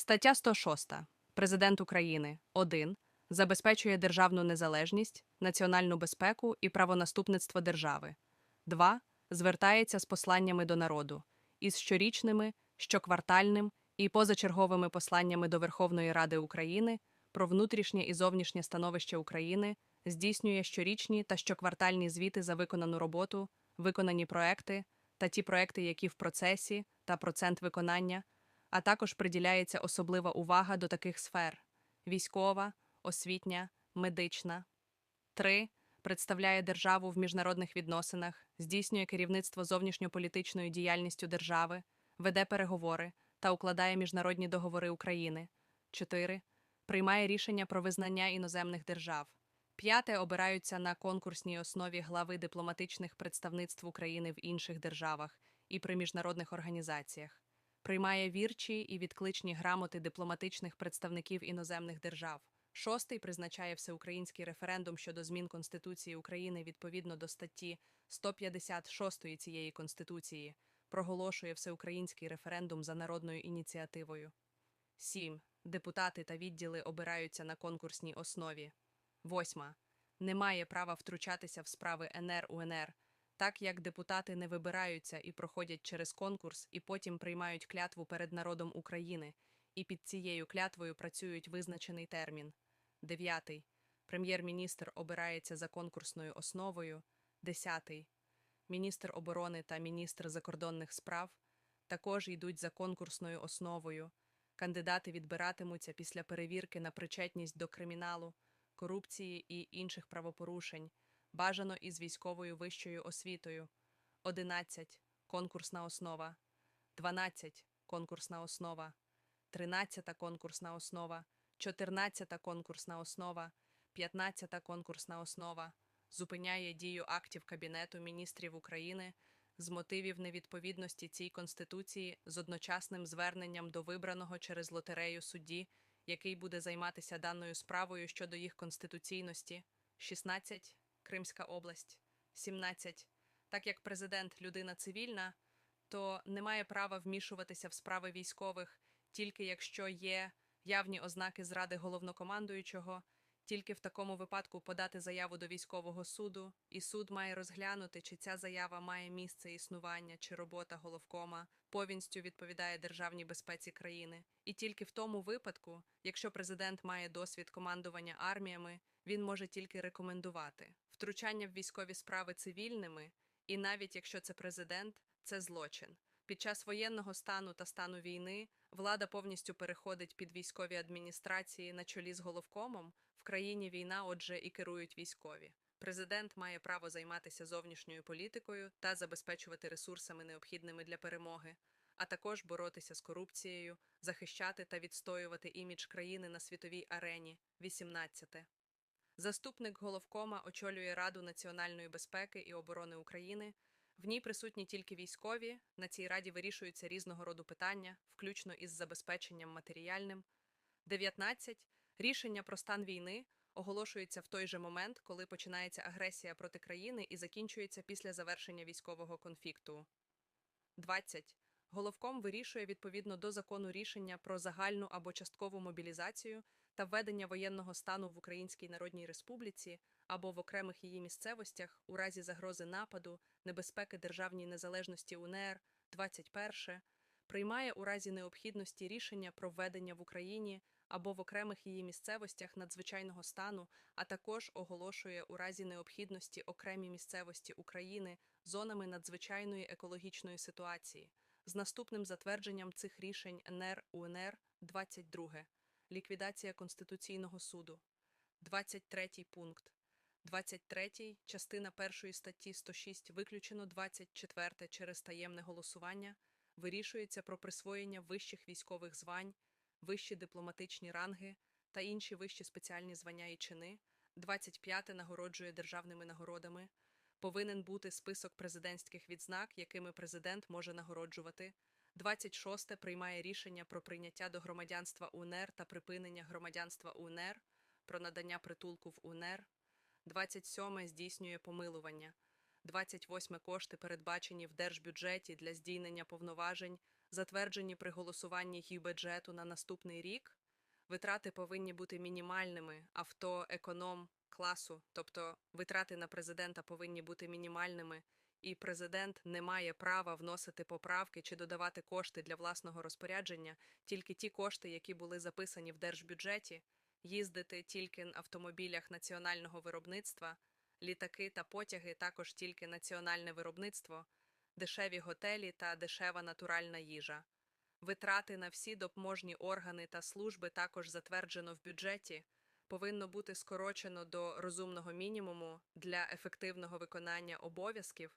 Стаття 106. Президент України 1. Забезпечує державну незалежність, національну безпеку і правонаступництво держави. 2. Звертається з посланнями до народу із щорічними, щоквартальним і позачерговими посланнями до Верховної Ради України про внутрішнє і зовнішнє становище України, здійснює щорічні та щоквартальні звіти за виконану роботу, виконані проекти та ті проекти, які в процесі та процент виконання, а також приділяється особлива увага до таких сфер: військова, освітня, медична. 3. Представляє державу в міжнародних відносинах, здійснює керівництво зовнішньополітичною діяльністю держави, веде переговори та укладає міжнародні договори України. 4. Приймає рішення про визнання іноземних держав. П'яте обираються на конкурсній основі глави дипломатичних представництв України в інших державах і при міжнародних організаціях. Приймає вірчі і відкличні грамоти дипломатичних представників іноземних держав. Шостий призначає всеукраїнський референдум щодо змін Конституції України відповідно до статті 156 цієї Конституції, проголошує всеукраїнський референдум за народною ініціативою. 7. Депутати та відділи обираються на конкурсній основі. Восьма. Не має права втручатися в справи НР УНР, так як депутати не вибираються і проходять через конкурс і потім приймають клятву перед народом України, і під цією клятвою працюють визначений термін. Дев'ятий. Прем'єр-міністр обирається за конкурсною основою. Десятий. Міністр оборони та міністр закордонних справ також йдуть за конкурсною основою. Кандидати відбиратимуться після перевірки на причетність до криміналу, корупції і інших правопорушень, бажано із військовою вищою освітою. 11. Конкурсна основа. 12. Конкурсна основа. 13. Конкурсна основа. 14. Конкурсна основа. 15. Конкурсна основа. Зупиняє дію актів Кабінету міністрів України з мотивів невідповідності цій Конституції з одночасним зверненням до вибраного через лотерею судді, який буде займатися даною справою щодо їх конституційності. 16. Кримська область. 17. Так як президент людина цивільна, то не має права вмішуватися в справи військових, тільки якщо є явні ознаки зради головнокомандуючого, тільки в такому випадку подати заяву до військового суду, і суд має розглянути, чи ця заява має місце існування чи робота головкома повністю відповідає державній безпеці країни. І тільки в тому випадку, якщо президент має досвід командування арміями, він може тільки рекомендувати втручання в військові справи цивільними, і навіть якщо це президент, це злочин. Під час воєнного стану та стану війни влада повністю переходить під військові адміністрації на чолі з головкомом. В країні війна, отже, і керують військові. Президент має право займатися зовнішньою політикою та забезпечувати ресурсами необхідними для перемоги, а також боротися з корупцією, захищати та відстоювати імідж країни на світовій арені. 18. Заступник головкома очолює Раду національної безпеки і оборони України. В ній присутні тільки військові. На цій раді вирішуються різного роду питання, включно із забезпеченням матеріальним. 19. Рішення про стан війни оголошується в той же момент, коли починається агресія проти країни і закінчується після завершення військового конфлікту. 20. Головком вирішує відповідно до закону рішення про загальну або часткову мобілізацію та введення воєнного стану в Українській Народній Республіці або в окремих її місцевостях у разі загрози нападу, небезпеки державній незалежності УНР 21. Приймає у разі необхідності рішення про введення в Україні або в окремих її місцевостях надзвичайного стану, а також оголошує у разі необхідності окремі місцевості України зонами надзвичайної екологічної ситуації з наступним затвердженням цих рішень НР УНР 22. Ліквідація Конституційного суду. 23 пункт. 23 частина 1 статті 106 виключено 24 через таємне голосування вирішується про присвоєння вищих військових звань, вищі дипломатичні ранги та інші вищі спеціальні звання і чини. 25 нагороджує державними нагородами. Повинен бути список президентських відзнак, якими президент може нагороджувати. 26 приймає рішення про прийняття до громадянства УНР та припинення громадянства УНР, про надання притулку в УНР. 27 здійснює помилування. 28 кошти передбачені в держбюджеті для здійснення повноважень затверджені при голосуванні бюджету на наступний рік. Витрати повинні бути мінімальними авто, економ, класу, тобто витрати на президента повинні бути мінімальними, і президент не має права вносити поправки чи додавати кошти для власного розпорядження, тільки ті кошти, які були записані в держбюджеті, їздити тільки на автомобілях національного виробництва, літаки та потяги також тільки національне виробництво, дешеві готелі та дешева натуральна їжа. Витрати на всі допоможні органи та служби також затверджено в бюджеті, повинно бути скорочено до розумного мінімуму для ефективного виконання обов'язків.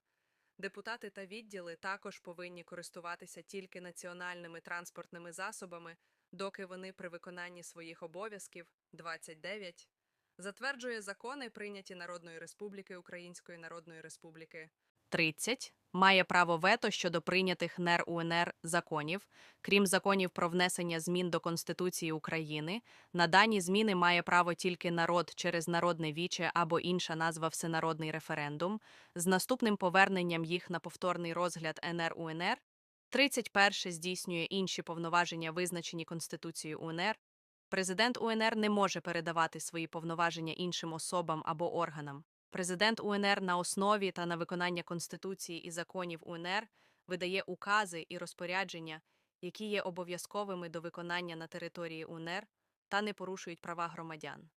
Депутати та відділи також повинні користуватися тільки національними транспортними засобами, доки вони при виконанні своїх обов'язків 29 затверджує закони, прийняті Народної Республіки Української Народної Республіки. 30. Має право вето щодо прийнятих НЕР УНР законів, крім законів про внесення змін до Конституції України. На дані зміни має право тільки народ через народне віче або інша назва всенародний референдум, з наступним поверненням їх на повторний розгляд НР УНР. 31 здійснює інші повноваження, визначені Конституцією УНР. Президент УНР не може передавати свої повноваження іншим особам або органам. Президент УНР на основі та на виконання Конституції і законів УНР видає укази і розпорядження, які є обов'язковими до виконання на території УНР та не порушують права громадян.